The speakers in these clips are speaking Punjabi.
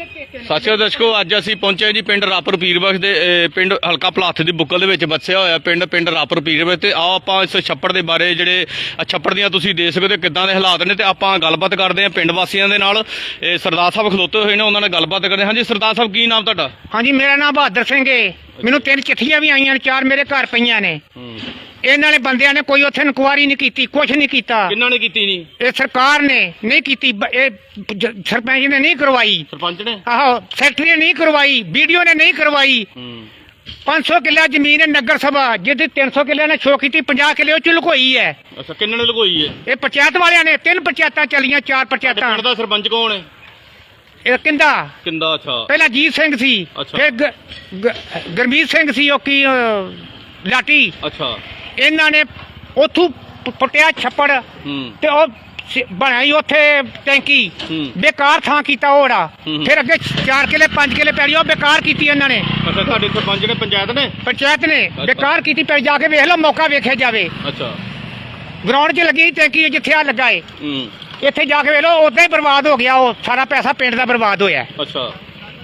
ਸਤਿ ਸ਼੍ਰੀ ਦਰਸ਼ਕੋ ਅੱਜ ਅਸੀਂ ਪਹੁੰਚੇ ਜੀ ਪਿੰਡ ਰਾਪਰ ਪੀਰਬਖਸ਼ ਦੇ ਅਹ, ਪਿੰਡ ਹਲਕਾ ਭਲਾਥ ਦੀ ਬੁੱਕਲ ਦੇ ਵਿੱਚ ਵਸਿਆ ਹੋਇਆ ਪਿੰਡ ਪਿੰਡ ਰਾਪਰ ਪੀਰਬਖਸ਼ ਤੇ ਆਓ ਆਪਾਂ ਇਸ ਛੱਪੜ ਦੇ ਬਾਰੇ ਜਿਹੜੇ ਆਹ ਛੱਪੜ ਦੀਆਂ ਤੁਸੀਂ ਦੇਖ ਸਕਦੇ ਹੋ ਕਿੱਦਾਂ ਦੇ ਹਾਲਾਤ ਨੇ ਤੇ ਆਪਾਂ ਗੱਲਬਾਤ ਕਰਦੇ ਹਾਂ ਪਿੰਡ ਵਾਸੀਆਂ ਦੇ ਨਾਲ। ਇਹ ਸਰਦਾਰ ਸਾਹਿਬ ਖਲੋਤੇ ਹੋਏ ਨੇ ਉਹਨਾਂ ਨਾਲ ਗੱਲਬਾਤ ਕਰਦੇ ਹਾਂ। ਹਾਂਜੀ ਸਰਦਾਰ ਸਾਹਿਬ ਕੀ ਨਾਮ ਤੁਹਾਡਾ? ਹਾਂਜੀ ਮੇਰਾ ਨਾਮ ਬਹਾਦਰ ਸਿੰਘ ਏ। ਮੈਨੂੰ ਤਿੰਨ ਚਿੱਠੀਆਂ ਵੀ ਆਈਆਂ ਨੇ ਚਾਰ ਮੇਰੇ ਘਰ ਪਈਆਂ ਨੇ। ਇਹਨਾਂ ਨੇ ਬੰਦਿਆਂ ਨੇ ਕੋਈ ਉੱਥੇ ਇਨਕੁਆਰੀ ਨਹੀਂ ਕੀਤੀ ਕੁਝ ਨਹੀਂ ਕੀਤਾ। ਕਿੰਨਾਂ ਨੇ ਕੀਤੀ ਨਹੀਂ ਇਹ ਸਰਕਾਰ ਨੇ ਨਹੀਂ ਕੀਤੀ ਬ- ਇਹ ਜ- ਸਰਪੰਚ ਨੇ ਨਹੀਂ ਕਰਵਾਈ। ਸਰਪੰਚ ਨੇ? ਆਹੋ ਸੈਕਟਰੀ ਨੇ ਨਹੀਂ ਕਰਵਾਈ ਵੀਡੀਓ ਨੇ ਨਹੀਂ ਕਰਵਾਈ। 500 ਕਿੱਲਾ ਜ਼ਮੀਨ ਹੈ ਨਗਰ ਸਭਾ ਜਿਹਦੇ 300 ਕਿੱਲੇ ਨੇ ਸ਼ੋ ਕੀਤੀ 50 ਕਿੱਲੇ ਉਹ ਚ ਲੁਕੋਈ ਹੈ। ਅੱਛਾ ਕਿੰਨਾਂ ਨੇ ਲਗੋਈ ਹੈ? ਇਹ ਪੰਚਾਇਤ ਵਾਲਿਆਂ ਨੇ ਤਿੰਨ ਪੰਚਾਇਤਾਂ ਚੱਲੀਆਂ ਚਾਰ ਪੰਚਾਇਤਾਂ। ਪਿੰਡ ਦਾ ਸਰਪੰਚ ਕੌਣ ਹੈ? ਇਹ ਕਿੰਦਾ? ਕਿੰਦਾ ਅੱਛਾ। ਪਹਿਲਾਂ ਜੀਤ ਸਿੰਘ ਸੀ ਅੱਛਾ। ਫਿਰ ਗ- ਗ- ਗੁਰਮੀਤ ਸਿੰਘ ਸੀ ਉਹ ਕੀ ਅਹ, ਲਾਟੀ। ਅੱਛਾ। ਇਹਨਾਂ ਨੇ ਉਥੋਂ ਪੁੱਟਿਆ ਛੱਪੜ ਤੇ ਉਹ ਸ- ਬਣਾਈ ਉੱਥੇ ਟੈਂਕੀ। ਹੂੰ। ਬੇਕਾਰ ਥਾਂ ਕੀਤਾ ਉਹੜਾ। ਹੂੰ। ਫਿਰ ਅੱਗੇ 4 ਕਿਲੇ 5 ਕਿਲੇ ਪੈੜੀ ਉਹ ਬੇਕਾਰ ਕੀਤੀ ਇਹਨਾਂ ਨੇ। ਅੱਛਾ ਤੁਹਾਡੇ ਸਰਪੰਚ ਨੇ ਪੰਚਾਇਤ ਨੇ? ਪੰਚਾਇਤ ਨੇ। ਬੇਕਾਰ ਕੀਤੀ ਪੈ ਜਾ ਕੇ ਵੇਖ ਲਓ ਮੌਕਾ ਵੇਖਿਆ ਜਾਵੇ। ਅੱਛਾ। ਗਰਾਊਂਡ 'ਚ ਲੱਗੀ ਟੈਂਕੀ ਜਿੱਥੇ ਆ ਲੱਗਾ ਏ। ਹੂੰ। ਇੱਥੇ ਜਾ ਕੇ ਵੇਖ ਲਓ ਉਦਾਂ ਹੀ ਬਰਬਾਦ ਹੋ ਗਿਆ ਉਹ। ਸਾਰਾ ਪੈਸਾ ਪਿੰਡ ਦਾ ਬਰਬਾਦ ਹੋਇਆ। ਅੱਛਾ।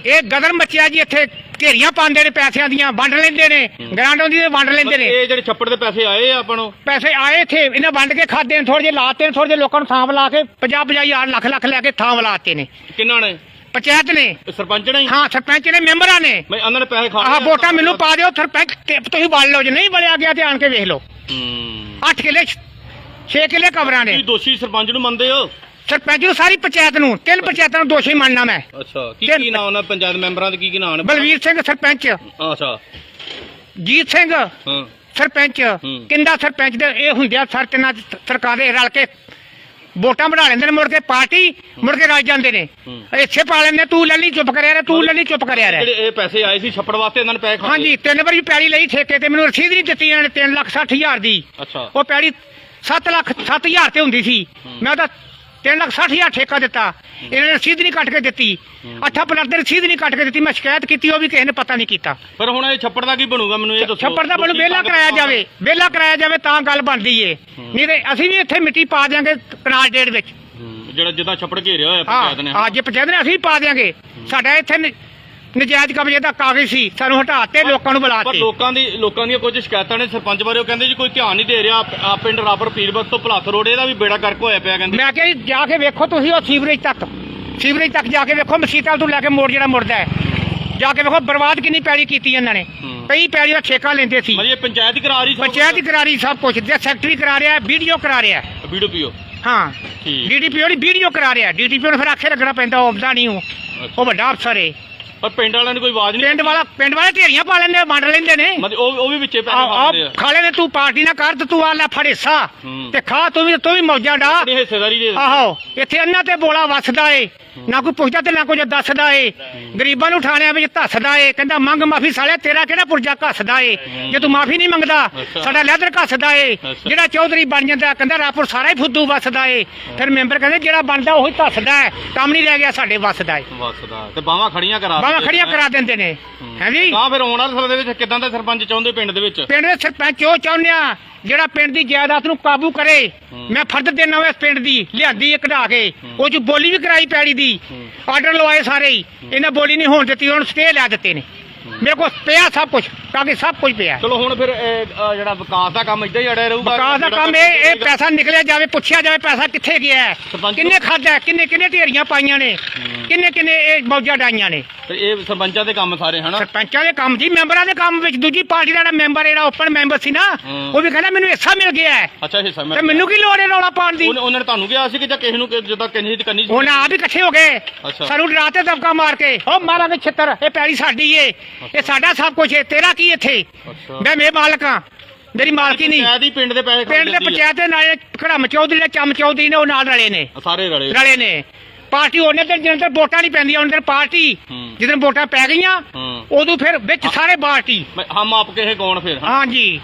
ਇਹ ਗਦਰ ਮੱਚਿਆ ਜੀ ਇੱਥੇ। ਘੇਰੀਆਂ ਪਾਉਂਦੇ ਨੇ ਪੈਸਿਆਂ ਦੀਆਂ ਵੰਡ ਲੈਂਦੇ ਨੇ। ਗਰਾਂਡੋਂ ਦੀ ਤੇ ਵੰਡ ਲੈਂਦੇ ਨੇ। ਇਹ ਜਿਹੜੇ ਛੱਪੜ ਦੇ ਪੈਸੇ ਆਏ ਆ ਆਪਾਂ ਨੂੰ? ਪੈਸੇ ਆਏ ਇੱਥੇ ਇਹਨਾਂ ਵੰਡ ਕੇ ਖਾਦੇ ਨੇ ਥੋੜੇ ਜਿਹੇ ਲਾਤੇ ਨੇ ਥੋੜੇ ਜਿਹੇ ਲੋਕਾਂ ਨੂੰ ਥਾਂ ਬੁਲਾ ਕੇ 50 50 ਹਜ਼ਾਰ ਲੱਖ ਲੱਖ ਲੈ ਕੇ ਥਾਂ ਬੁਲਾਤੇ ਨੇ। ਕਿੰਨਾਂ ਨੇ? ਪੰਚਾਇਤ ਨੇ। ਸਰਪੰਚ ਨੇ? ਹੀ? ਸਰਪੰਚ ਨੇ ਮੈਂਬਰਾਂ ਨੇ। ਮੈਂ ਉਹਨਾਂ ਨੇ ਪੈਸੇ ਖਾ ਆਹ ਵੋਟਾਂ ਮੈਨੂੰ ਪਾ ਦਿਓ ਸਰਪੰਚ ਤੁਸੀਂ ਵੜ ਲਓ ਜੇ ਨਹੀਂ ਬਲਿਆ ਗਿਆ ਤੇ ਆਣ ਕੇ ਵੇਖ ਲਓ। ਹੂੰ। 8 ਕਿੱਲੇ 6 ਕਿੱਲੇ ਕਬਰਾਂ ਨੇ ਕੀ ਦੋਸ਼ੀ ਸਰਪੰਚ ਨੂੰ ਮੰਨਦੇ ਹੋ? ਸਰਪੰਚ ਨੂੰ ਸਾਰੀ ਪੰਚਾਇਤ ਨੂੰ ਤਿੰਨ ਪੰਚਾਇਤਾਂ ਨੂੰ ਦੋਸ਼ੀ ਮੰਨਣਾ ਮੈਂ। ਅੱਛਾ ਕੀ ਕੀ ਨਾਮ ਉਹਨਾਂ ਪੰਚਾਇਤ ਮੈਂਬਰਾਂ ਦੇ ਕੀ ਕੀ ਨਾਮ ਨੇ? ਬਲਵੀਰ ਸਿੰਘ ਸਰਪੰਚ। ਅੱਛਾ। ਜੀਤ ਸਿੰਘ ਹਾਂ। ਸਰਪੰਚ। ਕਿੰਦਾ ਸਰਪੰਚ ਦੇ ਇਹ ਹੁੰਦਿਆ ਸਰਚਨਾ ਸਰਕਾਰੇ ਰਲ ਕੇ ਵੋਟਾਂ ਬਣਾ ਲੈਂਦੇ ਨੇ ਮੁੜ ਕੇ ਪਾਰਟੀ ਮੁੜ ਕੇ ਰਾਜ ਜਾਂਦੇ ਨੇ। ਇੱਥੇ ਪਾ ਲੈਂਦੇ ਤੂੰ ਲੱਲੀ ਚੁੱਪ ਕਰਿਆ ਰਹਿ ਤੂੰ ਲੱਲੀ ਚੁੱਪ ਕਰਿਆ ਰਹਿ। ਇਹ ਪੈਸੇ ਆਏ ਸੀ ਛੱਪੜ ਵਾਸਤੇ ਇਹਨਾਂ ਨੇ ਪੈਸੇ ਖਾਦੇ ਹਾਂਜੀ ਤਿੰਨ ਵਾਰੀ ਪੈੜੀ ਲਈ ਠੇਕੇ ਤੇ ਮੈਨੂੰ ਰਸੀਦ ਨਹੀਂ ਦਿੱਤੀ ਇਹਨਾਂ ਨੇ 3 ਲੱਖ 60 ਹਜ਼ਾਰ ਦੀ। ਅੱਛਾ। ਉਹ ਪੈੜੀ 7 ਲੱਖ 7 ਹਜ਼ਾਰ ਤੇ ਹੁੰਦੀ ਸੀ। ਮੈਂ ਉਹਦਾ 3 ਲੱਖ 60 ਹਜ਼ਾਰ ਠੇਕਾ ਦਿੱਤਾ। ਇਹਨਾਂ ਨੇ ਰਸੀਦ ਨਹੀਂ ਕੱਟ ਕੇ ਦਿੱਤੀ। ਅੱਠਾ ਪਲੱਟ ਦੇ ਰਸੀਦ ਨਹੀਂ ਕੱਟ ਕੇ ਦਿੱਤੀ। ਮੈਂ ਸ਼ਿਕਾਇਤ ਕੀਤੀ ਉਹ ਵੀ ਕਿਸੇ ਨੇ ਪਤਾ ਨਹੀਂ ਕੀਤਾ। ਪਰ ਹੁਣ ਇਹ ਛੱਪੜ ਦਾ ਕੀ ਬਣੂਗਾ ਮੈਨੂੰ ਇਹ ਦੱਸੋ। ਛੱਪੜ ਦਾ ਮੈਨੂੰ ਵਿਹਲਾ ਕਰਾਇਆ ਜਾਵੇ। ਵਿਹਲਾ ਕਰਾਇਆ ਜਾਵੇ ਤਾਂ ਗੱਲ ਬਣਦੀ ਏ। ਨਹੀਂ ਤੇ ਅਸੀਂ ਵੀ ਇੱਥੇ ਮਿੱਟੀ ਪਾ ਦਿਆਂਗੇ ਕਨਾਲ ਡੇਢ ਵਿੱਚ। ਜਿਹੜਾ ਜਿੱਦਾਂ ਛੱਪੜ ਘੇਰਿਆ ਹੋਇਆ ਪੰਚਾਇਤ ਨੇ। ਹਾਂ ਜੇ ਪੰਚਾਇਤ ਨੇ ਅਸੀਂ ਪਾ ਦਿਆਂਗੇ। ਸਾਡਾ ਇੱਥੇ ਨਜਾਇਜ਼ ਕਬਜ਼ੇ ਦਾ ਕਾਗਜ਼ ਸੀ ਸਾਨੂੰ ਹਟਾਤੇ ਲੋਕਾਂ ਨੂੰ ਪਰ ਬੁਲਾਤੇ ਲੋਕਾਂ ਦੀ ਲੋਕਾਂ ਦੀਆਂ ਕੁਝ ਸ਼ਿਕਾਇਤਾਂ ਨੇ ਸਰਪੰਚ ਬਾਰੇ ਉਹ ਕਹਿੰਦੇ ਜੀ ਕੋਈ ਧਿਆਨ ਨਹੀਂ ਦੇ ਰਿਹਾ ਆ ਪਿੰਡ ਰਾਪਰ ਪੀਰਬਤ ਤੋਂ ਭਲਾਥ ਰੋਡ ਇਹਦਾ ਵੀ ਬੇੜਾ ਕਰਕ ਹੋਇਆ ਪਿਆ ਕਹਿੰਦੇ। ਮੈਂ ਕਿਹਾ ਜੀ ਜਾ ਕੇ ਵੇਖੋ ਤੁਸੀਂ ਉਹ ਸੀਵਰੇਜ ਤੱਕ। ਸੀਵਰੇਜ ਤੱਕ ਜਾ ਕੇ ਵੇਖੋ ਮਸੀਤਾਲ ਤੋਂ ਲੈ ਕੇ ਮੋੜ ਜਿਹੜਾ ਮੁੜਦਾ ਹੈ। ਜਾ ਕੇ ਵੇਖੋ ਬਰਬਾਦ ਕਿੰਨੀ ਪੈੜੀ ਕੀਤੀ ਇਹਨਾਂ ਨੇ। ਹੂੰ। ਕਈ ਪੈੜੀ ਦਾ ਠੇਕਾ ਲੈਂਦੇ ਸੀ। ਮਤਲਬ ਇਹ ਪੰਚਾਇਤ ਹੀ ਕਰਾ ਰਹੀ ਪੰਚਾਇਤ ਹੀ ਕਰਾ ਰਹੀ ਸਭ ਕੁਝ ਜੇ ਸੈਕਟਰੀ ਕਰਾ ਰਿਹਾ ਵੀਡੀਓ ਕਰਾ ਰਿਹਾ। ਵੀਡੀਓ ਪੀਓ ਹਾਂ। ਠੀਕ। ਡੀਡੀਪੀਓ ਦੀ ਵੀਡੀਓ ਕਰਾ ਰਿਹਾ। ਡੀਡੀਪੀਓ ਨੂੰ ਫਿਰ ਆਖੇ ਲੱਗਣਾ ਪੈਂਦਾ ਉਹ ਆਉਂਦਾ ਨਹੀਂ ਉਹ। ਉਹ ਵੱਡਾ ਅਫਸਰ ਏ। ਪਰ ਪਿੰਡ ਵਾਲਿਆਂ ਨੇ ਕੋਈ ਆਵਾਜ਼ ਨਹੀਂ ਪਿੰਡ ਵਾਲਾ ਪਿੰਡ ਵਾਲੇ ਢੇਰੀਆਂ ਪਾ ਲੈਂਦੇ ਆ, ਵੰਡ ਲੈਂਦੇ ਨੇ। ਮਤਲਬ ਉਹ ਉਹ ਵੀ ਵਿੱਚੇ ਪੈਸੇ ਆ ਆ। ਖਾਲੇ ਨੇ ਤੂੰ ਪਾਰਟੀ ਨਾ ਕਰ ਤੇ ਤੂੰ ਆ ਲੈ ਫੜ ਹਿੱਸਾ। ਹੂੰ। ਤੇ ਖਾ ਤੂੰ ਵੀ ਤੂੰ ਵੀ ਮੌਜਾਂ ਡਾ। ਆਪਣੀ ਹਿੱਸੇਦਾਰੀ ਦੇ ਆਹੋ ਇੱਥੇ ਅੰਨਾ ਤੇ ਬੋਲਾ ਵੱਸਦਾ ਏ। ਨਾ ਕੋਈ ਪੁੱਛਦਾ ਤੇ ਨਾ ਕੋਈ ਦੱਸਦਾ ਏ। ਗਰੀਬਾਂ ਨੂੰ ਠਾਣਿਆਂ ਵਿੱਚ ਧੱਸਦਾ ਏ। ਕਹਿੰਦਾ ਮੰਗ ਮਾਫੀ ਸਾਲਿਆ ਤੇਰਾ ਕਿਹੜਾ ਪੁਰਜਾ ਘੱਸਦਾ ਏ? ਜੇ ਤੂੰ ਮਾਫੀ ਨਹੀਂ ਮੰਗਦਾ। ਸਾਡਾ ਲੈਦਰ ਘੱਸਦਾ ਏ। ਜਿਹੜਾ ਚੌਧਰੀ ਬਣ ਜਾਂਦਾ ਕਹਿੰਦਾ ਰਾਪੁਰ ਸਾਰਾ ਹੀ ਫੁੱਦੂ ਵੱਸਦਾ ਏ। ਫਿਰ ਮੈਂਬਰ ਕਹਿੰਦੇ ਜਿਹੜਾ ਬਣਦਾ ਉਹੀ ਧੱਸਦਾ ਏ। ਕੰਮ ਨਹੀਂ ਰਹਿ ਗਿਆ ਸਾਡੇ ਵੱਸਦਾ ਏ। ਵਸਦਾ। ਤੇ ਬਾਹਾਂ ਖੜੀਆਂ ਕਰਾ ਬਾਵਾ ਖੜੀਆਂ। ਕਰਾ ਦਿੰਦੇ ਨੇ। ਹੈ। ਜੀ? ਤਾਂ ਫਿਰ ਆਉਣ ਵਾਲੇ ਸਮੇਂ ਦੇ ਵਿੱਚ ਕਿਦਾਂ ਦਾ ਸਰਪੰਚ ਚਾਹੁੰਦੇ ਪਿੰਡ ਦੇ ਵਿੱਚ? ਪਿੰਡ ਦੇ ਸਰਪੰਚ ਉਹ ਚਾਹੁੰਦੇ ਆ ਜਿਹੜਾ ਪਿੰਡ ਦੀ ਜਾਇਦਾਦ ਨੂੰ ਕਾਬੂ ਕਰੇ। ਮੈਂ ਫਰਦ ਦੇਣਾ ਵਾ ਇਸ ਪਿੰਡ ਦੀ ਲਿਆਂਦੀ ਇਹ ਕਢਾ ਕੇ। ਉਹ ਚ ਬੋਲੀ ਵੀ ਕਰਾਈ ਪੈੜੀ ਦੀ। ਆਰਡਰ ਲਵਾਏ ਸਾਰੇ ਹੀ। ਇਹਨਾਂ ਬੋਲੀ ਨਹੀਂ ਹੋਣ ਦਿੱਤੀ ਨੂੰ ਸਟੇ ਲੈ ਦਿੱਤੇ ਨੇ। ਮੇਰੇ ਕੋਲ ਪਿਆ ਸਭ ਕੁਝ ਕਾਗਜ਼ ਸਭ ਕੁਝ ਪਿਆ। ਚਲੋ ਹੁਣ ਫਿਰ ਇਹ, ਜਿਹੜਾ ਵਿਕਾਸ ਦਾ ਕੰਮ ਇਦਾਂ ਹੀ ਅੜਿਆ ਰਹੂਗਾ। ਵਿਕਾਸ ਦਾ ਜਿਹੜਾ ਕੰਮ ਇਹ ਇਹ ਪੈਸਾ ਨਿਕਲਿਆ ਜਾਵੇ ਪੁੱਛਿਆ ਜਾਵੇ ਪੈਸਾ ਕਿੱਥੇ ਗਿਆ ਹੈ? ਸਰਪੰਚ ਕਿੰਨੇ ਖਾਦਾ? ਕਿੰਨੇ ਕਿੰਨੇ ਢੇਰੀਆਂ ਪਾਈਆਂ ਨੇ। ਕਿੰਨੇ ਕਿੰਨੇ ਇਹ ਮੌਜਾਂ ਡਾਈਆਂ ਨੇ? ਫਿਰ ਇਹ ਸਰਪੰਚਾਂ ਦੇ ਕੰਮ ਸਾਰੇ ਹਨਾ? ਸਰਪੰਚਾਂ ਦੇ ਕੰਮ ਜੀ ਮੈਂਬਰਾਂ ਦੇ ਕੰਮ ਵਿੱਚ ਦੂਜੀ ਪਾਰਟੀ ਦਾ ਜਿਹੜਾ ਮੈਂਬਰ ਜਿਹੜਾ ਓਪਨ ਮੈਂਬਰ ਸੀ ਨਾ ਹੂੰ। ਉਹ ਵੀ ਕਹਿੰਦਾ ਮੈਨੂੰ ਹਿੱਸਾ ਮਿਲ ਗਿਆ ਹੈ। ਅੱਛਾ ਹਿੱਸਾ ਤੇ ਮੈਨੂੰ ਕੀ ਲੋੜ ਹੈ ਰੌਲਾ ਪਾਉਣ ਦੀ? ਉਹਨੇ ਨੇ ਤੁਹਾਨੂੰ ਕਿਹਾ ਸੀ ਕਿ ਜਾਂ ਕਿਸੇ ਨੂੰ ਕਿ ਜਿੱਦਾਂ ਕਿਸੇ ਦੀ ਕਰਨੀ ਸੀ? ਹੁਣ ਆਪ ਹੀ ਇਕੱਠੇ ਹੋ ਗਏ। ਅੱਛਾ। ਸਾਨੂੰ ਡਰਾਤੇ ਦਬਕਾ ਮਾਰ ਕੇ ਉਹ ਮਾਰਾਂਗੇ ਛਿੱਤਰ ਇਹ ਪੈੜੀ ਸਾਡੀ ਏ। ਇਹ ਸਾਡਾ ਸਭ ਕੁਝ ਏ ਤੇਰਾ ਕੀ ਇੱਥੇ? ਅੱਛਾ। ਮੈਂ ਮੇ ਮਾਲਕਾਂ ਮੇਰੀ ਮਾਲਕੀ ਨਹੀਂ। ਪੰਚਾਇਤ ਹੀ ਪਿੰਡ ਦੇ ਪੈਸੇ ਪਿੰਡ ਦੇ ਪੰਚਾਇਤ ਦੇ ਨਾਲ ਘੜਮ ਚੌਧਰੀ ਨੇ ਚਮ ਚੌਧਰੀ ਨੇ ਉਹ ਨਾਲ ਰਲੇ ਨੇ। ਸਾਰੇ ਰਲੇ। ਰਲੇ ਨੇ। ਪਾਰਟੀ ਉਹਨੇ ਤੇ ਜਿੰਨੇ ਤੇ ਵੋਟਾਂ ਨਹੀਂ ਪੈਂਦੀਆਂ ਉਹਨਾਂ ਤੇ ਪਾਰਟੀ ਹੂੰ। ਜਦੋਂ ਵੋਟਾਂ ਪੈ ਗਈਆਂ ਹੂੰ। ਉਦੋਂ ਫਿਰ ਵਿੱਚ ਸਾਰੇ ਪਾਰਟੀ ਮੈਂ ਹਮ ਆਪ ਕੇ ਕੌਣ ਫਿਰ ਹਾਂ? ਹਾਂਜੀ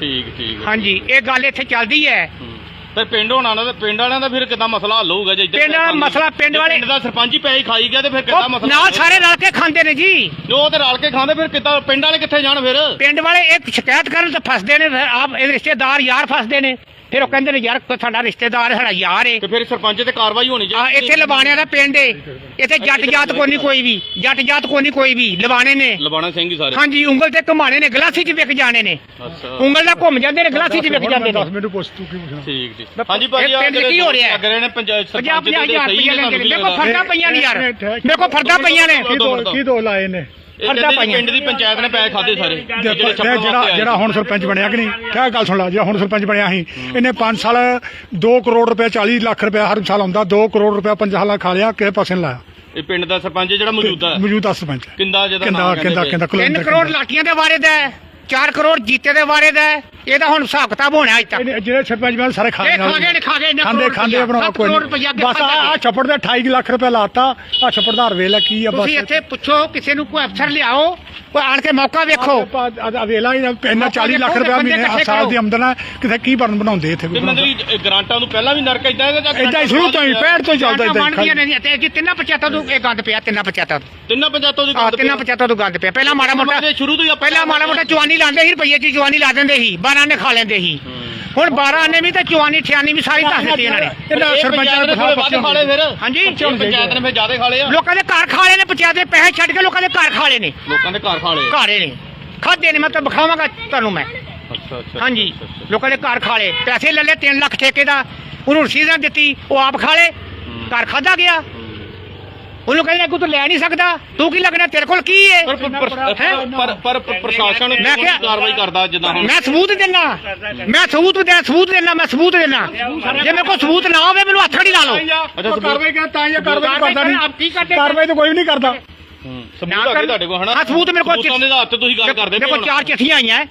ਠੀਕ ਠੀਕ ਹਾਂਜੀ ਇਹ ਗੱਲ ਇੱਥੇ ਚੱਲਦੀ ਹੈ ਹੂੰ। ਫਿਰ ਪਿੰਡ ਹੋਣਾ ਨਾ ਤੇ ਪਿੰਡ ਵਾਲਿਆਂ ਦਾ ਫਿਰ ਕਿੱਦਾਂ ਮਸਲਾ ਹੱਲ ਹੋਊਗਾ ਜੇ ਇੱਧਰ ਪਿੰਡ ਵਾਲਾ ਮਸਲਾ ਪਿੰਡ ਵਾਲੇ- ਪਿੰਡ ਦਾ ਸਰਪੰਚ ਹੀ ਪੈਸੇ ਖਾਈ ਗਿਆ ਤੇ ਫਿਰ ਕਿੱਦਾਂ ਮਸਲਾ ਨਾਲ ਸਾਰੇ ਰਲ ਕੇ ਖਾਂਦੇ ਨੇ ਜੀ। ਉਹ ਤੇ ਰਲ ਕੇ ਖਾਂਦੇ ਫਿਰ ਕਿੱਦਾਂ ਪਿੰਡ ਵਾਲੇ ਕਿੱਥੇ ਜਾਣ ਫਿਰ? ਪਿੰਡ ਵਾਲੇ ਇੱਕ ਸ਼ਿਕਾਇਤ ਕਰਨ ਤੇ ਫਸਦੇ ਨੇ ਫਿਰ ਆਪ ਇਹ ਰਿਸ਼ਤੇਦਾਰ ਯਾਰ ਫਸਦੇ ਨੇ। ਫਿਰ ਉਹ ਕਹਿੰਦੇ ਨੇ ਯਾਰ ਸਾਡਾ ਰਿਸ਼ਤੇਦਾਰ ਹੈ, ਸਾਡਾ ਯਾਰ ਏ। ਤੇ ਫਿਰ ਸਰਪੰਚ ਤੇ ਕਾਰਵਾਈ ਹੋਣੀ ਆ ਇੱਥੇ ਲਬਾਣਿਆਂ ਦਾ ਪਿੰਡ ਏ। ਇੱਥੇ ਜੱਟ ਜਾਤ ਕੋਈ ਨਹੀਂ ਕੋਈ ਵੀ। ਜੱਟ ਜਾਤ ਕੋਈ ਨਹੀਂ ਕੋਈ ਵੀ। ਲਬਾਣੇ ਨੇ। ਲਬਾਣਾ ਸਿੰਘ ਹੀ ਸਾਰੇ। ਹਾਂਜੀ ਉਂਗਲ ਤੇ ਘਮਾਣੇ ਨੇ ਗਲਾਸੀ 'ਚ ਵਿਕ ਜਾਣੇ ਨੇ। ਅੱਛਾ। ਉਂਗਲ ਦਾ ਘੁੰਮ ਜਾਂਦੇ ਨੇ ਗਲਾਸੀ 'ਚ ਵਿਕ ਜਾਂਦੇ ਨੇ। ਮੈਨੂੰ ਪੁੱਛ ਤੂੰ ਕੀ ਪੁੱਛਣਾ? ਠੀਕ ਜੀ। ਹਾਂਜੀ ਭਾਜੀ ਇਹ ਪਿੰਡ 'ਚ ਕੀ ਹੋ ਰਿਹਾ ਹੈ? ਲੱਗ ਰਹੇ ਨੇ ਪੰਚਾਇਤ ਪੰਜਾਹ ਸਰਪੰਚ ਦੇ ਹਜ਼ਾਰ ਸਹੀ ਰੁਪਈਆ ਨੇ ਲੈਂਦੇ ਨੇ ਤੁਹਾਨੂੰ ਦੇਖੋ ਫਰਦਾ ਪਈਆਂ ਨੇ ਯਾਰ। ਦੇਖੋ ਫਰਦਾ ਪਈਆਂ ਨੇ। ਕੀ ਦੋ ਕੀ ਦੋ ਲਾਏ ਨੇ? ਫਰਦਾਂ ਪਾਈਆਂ। ਪਿੰਡ ਦੀ ਪੰਚਾਇਤ ਨੇ ਪੈਸੇ ਖਾਦੇ ਸਾਰੇ। ਜਿਹੜੇ ਛੱਪੜ ਜਿਹੜਾ ਹੁਣ ਸਰਪੰਚ ਬਣਿਆ ਕਿ ਨਹੀਂ? ਕਿਆ ਗੱਲ ਸੁਣ ਲਾ ਜਿਹੜਾ ਹੁਣ ਸਰਪੰਚ ਬਣਿਆ ਸੀ ਇਹਨੇ 5 ਸਾਲ 2 ਕਰੋੜ ਰੁਪਏ 40 ਲੱਖ ਰੁਪਏ ਹਰ ਸਾਲ ਆਉਂਦਾ 2 ਕਰੋੜ ਰੁਪਏ 5 ਸਾਲਾਂ ਖਾ ਲਿਆ ਕਿਸੇ ਪਾਸੇ ਨਹੀਂ ਲਾਇਆ। ਇਹ ਪਿੰਡ ਦਾ ਸਰਪੰਚ ਜਿਹੜਾ ਮੌਜੂਦਾ ਹੈ? ਮੌਜੂਦਾ ਸਰਪੰਚ ਕਿੰਦਾ ਜਿਹਦਾ ਕਿੰਦਾ ਨਾਮ ਕਿੰਦਾ ਕਿੰਦਾ 3 ਕਰੋੜ ਲਾਟੀਆਂ ਦੇ ਬਾਰੇ ਦਾ 4 ਕਰੋੜ ਜੀਤੇ ਦੇ ਬਾਰੇ ਦਾ ਇਹਦਾ ਹੁਣ ਹਿਸਾਬ ਕਿਤਾਬ ਹੋਣਾ ਅੱਜ ਤੱਕ। ਇਹਨੇ ਜਿਹੜੇ ਸਰਪੰਚ ਬਣ ਸਾਰੇ ਖਾ ਇਹ ਖਾ ਗਏ ਨੇ, ਖਾ ਗਏ ਨੇ, ਖਾਂਦੇ ਖਾਂਦੇ ਸੱਤ ਕੋਈ ਨਹੀਂ। ਬਸ ਆ ਆ ਛੱਪੜ ਦੇ 28 ਲੱਖ ਰੁਪਏ ਲਾਤਾ ਆ ਛੱਪੜ ਦਾ ਹਰਵੇਲ ਆ ਕੀ ਆ ਬਸ। ਤੁਸੀਂ ਇੱਥੇ ਪੁੱਛੋ ਕਿਸੇ ਨੂੰ ਕੋਈ ਅਫਸਰ ਲਿਆਓ ਕੋਈ ਆਣ ਕੇ ਮੌਕਾ ਵੇਖੋ। ਵੇਲਾ ਇੰਨਾ 40 ਲੱਖ ਰੁਪਏ ਮਹੀਨੇ ਸਾਲ ਦੀ ਆਮਦਨ ਹੈ ਕਿਤੇ ਕੀ ਬਣ ਬਣਾਉਂਦੇ ਇੱਥੇ ਇਹ ਗ੍ਰਾਂਟਾਂ ਨੂੰ ਪਹਿਲਾਂ ਵੀ ਨਰਕ ਇਦਾਂ ਇਹਦਾ ਜਾਂ ਇਦਾਂ ਹੀ ਸ਼ੁਰੂ ਤੋਂ ਹੀ ਪੈੜ ਤੋਂ ਹੀ ਚੱਲਦਾ ਇਦਾਂ ਬਣਦੀਆਂ ਨੇ ਤੇ ਜੀ ਤਿੰਨਾਂ ਪੰਚਾਇਤਾਂ ਤੋਂ ਇਹ ਗੰਦ ਪਿਆ ਤਿੰਨਾਂ ਪੰਚਾਇਤਾਂ ਤੋਂ। ਤਿੰਨਾਂ ਪੰਚਾਇਤਾਂ ਤਿੰਨਾਂ ਤੋਂ ਗੰਦ ਪਿਆ। ਪਹਿਲਾਂ ਮਾੜਾ ਮੋਟਾ ਸ਼ੁਰੂ ਤੋਂ ਹੀ ਪਹਿਲਾਂ ਮਾੜਾ ਮੋਟਾ ਚਵਾਨੀ ਲਾਉਂਦੇ ਸੀ ਰੁਪਈਏ ਦੀ ਚਵਾਨੀ ਲਾ ਦਿੰਦੇ ਸੀ 12 ਨੇ ਖਾ ਲੈਂਦੇ ਸੀ। ਹੁਣ 12 ਨੇ ਵੀ ਤੇ ਚਵਾਨੀ 98 ਵੀ ਸਾਰੀ ਦੱਸ ਦਿੱਤੀ ਇਹਨਾਂ ਨੇ। ਇਹਨਾਂ ਇਹ ਸਰਪੰਚਾਂ ਨੇ ਨੇ ਫਿਰ ਵੱਧ ਖਾ ਲਏ ਫਿਰ। ਹਾਂਜੀ। ਪੰਚਾਇਤ ਨੇ ਫਿਰ ਜ਼ਿਆਦਾ ਖਾ ਲਏ ਆ। ਲੋਕਾਂ ਦੇ ਘਰ ਖਾ ਲਏ ਨੇ ਪੰਚਾਇਤ ਦੇ ਪੈਸੇ ਛੱਡ ਕੇ ਲੋਕਾਂ ਦੇ ਘਰ ਖਾ ਲਏ ਨੇ। ਲੋਕਾਂ ਦੇ ਘਰ ਖਾ ਲਏ। ਘਾਰੇ ਨੇ। ਖਾਦੇ ਨੇ ਮੈਂ ਤਾਂ ਵਿਖਾਵਾਂਗਾ ਤੁਹਾਨੂੰ ਮੈਂ। ਅੱਛਾ ਅੱਛਾ ਹਾਂਜੀ। ਲੋਕਾਂ ਦੇ ਘਰ ਖਾ ਲਏ। ਪੈਸੇ ਲੈ ਲਏ 3 ਲੱਖ ਠੇਕੇ ਦਾ। ਉਹਨੂੰ ਰਸੀਦਾਂ ਦਿੱਤੀ ਉਹ ਆਪ ਖਾ ਲਏ। ਘਰ ਖਾਦਾ ਗਿਆ। ਉਹਨੂੰ ਕਹਿੰਦੇ ਕਿ ਤੂੰ ਲੈ ਨਹੀਂ ਸਕਦਾ। ਤੂੰ ਕੀ ਲੱਗਣਾ? ਤੇਰੇ ਕੋਲ ਕੀ ਹੈ? ਪਰ ਪਰ- ਪਰ ਪਰ ਪਰ ਪ੍ਰਸ਼ਾਸਨ ਮੈਂ ਕਿਹਾ- ਕਾਰਵਾਈ ਕਰਦਾ ਜਿੱਦਾਂ ਹੁਣ। ਮੈਂ ਸਬੂਤ ਦੇਣਾ ਮੈਂ ਸਬੂਤ ਦੇਣਾ ਸਬੂਤ ਦੇਣਾ ਮੈਂ ਸਬੂਤ ਦੇਣਾ ਜੇ ਮੇਰੇ ਕੋਲ ਸਬੂਤ ਨਾ ਹੋਵੇ ਮੈਨੂੰ ਹੱਥ ਨਹੀਂ ਲਾ ਲਓ। ਅੱਛਾ, ਕਾਰਵਾਈ ਕਰ ਤਾਂ ਇਹ ਕਾਰਵਾਈ ਕਰਦਾ ਨਹੀਂ। ਆਪ ਕੀ ਕਰਦੇ ਕਾਰਵਾਈ ਤਾਂ ਕੋਈ ਵੀ ਨਹੀਂ ਕਰਦਾ। ਸਬੂਤ ਆ ਤੁਹਾਡੇ ਕੋਲ ਹਨਾ? ਹਾਂ, ਸਬੂਤ ਮੇਰੇ ਕੋਲ ਸਬੂਤਾਂ ਦੇ ਆਧਾਰ ਤੇ ਤੁਸੀਂ ਗੱਲ ਕਰਦੇ ਮੇਰੇ ਕੋਲ। ਚਾਰ ਚਿੱਠੀਆਂ ਆਈਆਂ।